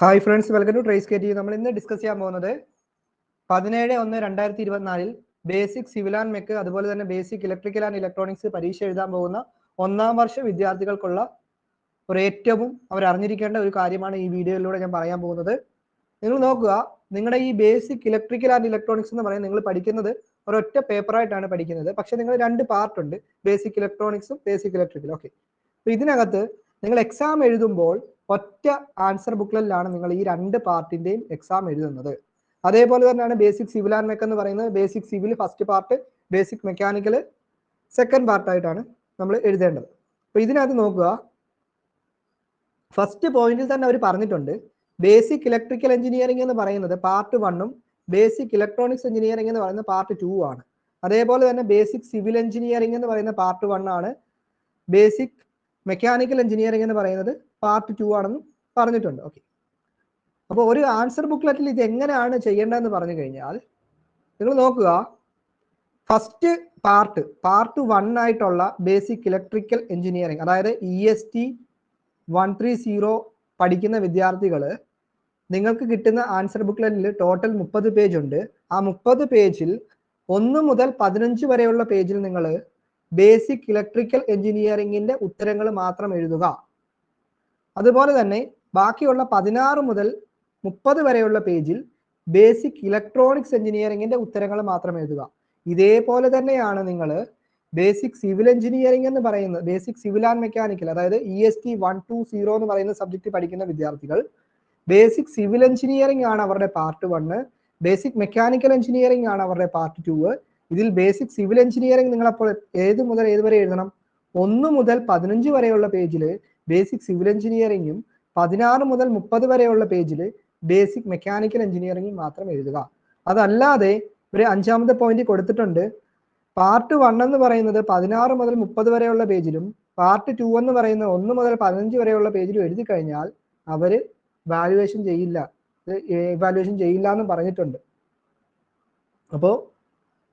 Hi friends welcome to trace K T നമ്മൾ ഇന്ന് discuss ചെയ്യാൻ പോകുന്നത് പതിനേഴ് ഒന്ന് രണ്ടായിരത്തി ഇരുപത്തിനാലിൽ ബേസിക് സിവിൽ ആൻഡ് മെക്ക് അതുപോലെ തന്നെ ബേസിക് ഇലക്ട്രിക്കൽ ആൻഡ് ഇലക്ട്രോണിക്സ് പരീക്ഷ എഴുതാൻ പോകുന്ന ഒന്നാം വർഷ വിദ്യാർത്ഥികൾക്കുള്ള ഒരു ഏറ്റവും അവർ അറിഞ്ഞിരിക്കേണ്ട ഒരു കാര്യമാണ് ഈ വീഡിയോയിലൂടെ ഞാൻ പറയാൻ പോകുന്നത്. നിങ്ങൾ നോക്കുക നിങ്ങളുടെ ഈ ബേസിക് ഇലക്ട്രിക്കൽ ആൻഡ് ഇലക്ട്രോണിക്സ് എന്ന് പറയുന്നത് നിങ്ങൾ പഠിക്കുന്നത് ഒരൊറ്റ പേപ്പറായിട്ടാണ് പഠിക്കുന്നത്. പക്ഷെ നിങ്ങൾ രണ്ട് പാർട്ട് ഉണ്ട് ബേസിക് ഇലക്ട്രോണിക്സും ബേസിക് ഇലക്ട്രിക്കൽ ഓക്കെ അപ്പൊ ഇതിനകത്ത് നിങ്ങൾ എക്സാം എഴുതുമ്പോൾ ഒറ്റ ആൻസർ ബുക്കിലാണ് നിങ്ങൾ ഈ രണ്ട് പാർട്ടിന്റെയും എക്സാം എഴുതുന്നത്. അതേപോലെ തന്നെയാണ് ബേസിക് സിവിൽ ആൻഡ് മെക്ക് എന്ന് പറയുന്നത്. Basic civil first part basic mechanical second പാർട്ടായിട്ടാണ് നമ്മൾ എഴുതേണ്ടത്. അപ്പൊ ഇതിനകത്ത് നോക്കുക. ഫസ്റ്റ് പോയിന്റിൽ തന്നെ അവർ പറഞ്ഞിട്ടുണ്ട്. ബേസിക് ഇലക്ട്രിക്കൽ എഞ്ചിനീയറിംഗ് എന്ന് പറയുന്നത് പാർട്ട് വണ്ണും ബേസിക് ഇലക്ട്രോണിക്സ് എഞ്ചിനീയറിംഗ് എന്ന് പറയുന്നത് പാർട്ട് ടു ആണ്. അതേപോലെ തന്നെ ബേസിക് സിവിൽ എഞ്ചിനീയറിംഗ് എന്ന് പറയുന്ന പാർട്ട് വൺ ആണ്. ബേസിക് മെക്കാനിക്കൽ എഞ്ചിനീയറിംഗ് എന്ന് പറയുന്നത് പാർട്ട് ടു ആണെന്ന് പറഞ്ഞിട്ടുണ്ട്. ഓക്കെ അപ്പോൾ ഒരു ആൻസർ ബുക്ക്ലെറ്റിൽ ഇത് എങ്ങനെയാണ് ചെയ്യേണ്ടതെന്ന് പറഞ്ഞു കഴിഞ്ഞാൽ നിങ്ങൾ നോക്കുക. ഫസ്റ്റ് പാർട്ട് പാർട്ട് വൺ ആയിട്ടുള്ള ബേസിക് ഇലക്ട്രിക്കൽ എഞ്ചിനീയറിംഗ് അതായത് E S T one three zero പഠിക്കുന്ന വിദ്യാർത്ഥികൾ നിങ്ങൾക്ക് കിട്ടുന്ന ആൻസർ ബുക്ക്ലെറ്റിൽ ടോട്ടൽ മുപ്പത് പേജ് ഉണ്ട്. ആ മുപ്പത് പേജിൽ ഒന്ന് മുതൽ പതിനഞ്ച് വരെയുള്ള പേജിൽ നിങ്ങൾ ബേസിക് ഇലക്ട്രിക്കൽ എഞ്ചിനീയറിംഗിന്റെ ഉത്തരങ്ങൾ മാത്രം എഴുതുക. അതുപോലെ തന്നെ ബാക്കിയുള്ള പതിനാറ് മുതൽ മുപ്പത് വരെയുള്ള പേജിൽ ബേസിക് ഇലക്ട്രോണിക്സ് എഞ്ചിനീയറിംഗിന്റെ ഉത്തരങ്ങൾ മാത്രം എഴുതുക. ഇതേപോലെ തന്നെയാണ് നിങ്ങൾ ബേസിക് സിവിൽ എഞ്ചിനീയറിംഗ് എന്ന് പറയുന്നത് ബേസിക് സിവിൽ ആൻഡ് മെക്കാനിക്കൽ അതായത് E S T one two zero എന്ന് പറയുന്ന സബ്ജക്റ്റ് പഠിക്കുന്ന വിദ്യാർത്ഥികൾ ബേസിക് സിവിൽ എഞ്ചിനീയറിംഗ് ആണ് അവരുടെ part one basic mechanical engineering ആണ് അവരുടെ പാർട്ട് ടു. ഇതിൽ ബേസിക് സിവിൽ എഞ്ചിനീയറിംഗ് നിങ്ങൾ അപ്പോൾ ഏത് മുതൽ ഏത് വരെ എഴുതണം? ഒന്ന് മുതൽ പതിനഞ്ച് വരെയുള്ള പേജിൽ ബേസിക് സിവിൽ എഞ്ചിനീയറിംഗും പതിനാറ് മുതൽ മുപ്പത് വരെയുള്ള പേജിൽ ബേസിക് മെക്കാനിക്കൽ എഞ്ചിനീയറിംഗും മാത്രം എഴുതുക. അതല്ലാതെ ഒരു അഞ്ചാമത്തെ പോയിന്റ് കൊടുത്തിട്ടുണ്ട്. പാർട്ട് വൺ എന്ന് പറയുന്നത് പതിനാറ് മുതൽ മുപ്പത് വരെയുള്ള പേജിലും പാർട്ട് ടു എന്ന് പറയുന്നത് ഒന്ന് മുതൽ പതിനഞ്ച് വരെയുള്ള പേജിലും എഴുതി കഴിഞ്ഞാൽ അവർ വാലുവേഷൻ ചെയ്യില്ല. ഇവാലുവേഷൻ ചെയ്യില്ല എന്ന് പറഞ്ഞിട്ടുണ്ട്. അപ്പോൾ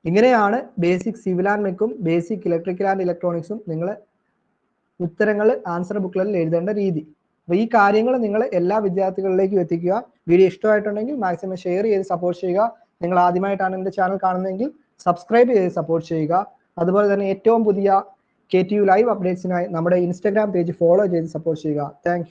ഇങ്ങനെയാണ് ബേസിക് സിവിൽ ആൻഡ് മെക്കും ബേസിക് ഇലക്ട്രിക്കൽ ആൻഡ് ഇലക്ട്രോണിക്സും നിങ്ങൾ ഉത്തരങ്ങൾ ആൻസർ ബുക്കുകളിൽ എഴുതേണ്ട രീതി. അപ്പോൾ ഈ കാര്യങ്ങൾ നിങ്ങൾ എല്ലാ വിദ്യാർത്ഥികളിലേക്കും എത്തിക്കുക. വീഡിയോ ഇഷ്ടമായിട്ടുണ്ടെങ്കിൽ മാക്സിമം ഷെയർ ചെയ്ത് സപ്പോർട്ട് ചെയ്യുക. നിങ്ങൾ ആദ്യമായിട്ടാണ് എന്റെ ചാനൽ കാണുന്നതെങ്കിൽ സബ്സ്ക്രൈബ് ചെയ്ത് സപ്പോർട്ട് ചെയ്യുക. അതുപോലെ തന്നെ ഏറ്റവും പുതിയ കെ ടി യു ലൈവ് അപ്ഡേറ്റ്സിനായി നമ്മുടെ ഇൻസ്റ്റാഗ്രാം പേജ് ഫോളോ ചെയ്ത് സപ്പോർട്ട് ചെയ്യുക. താങ്ക്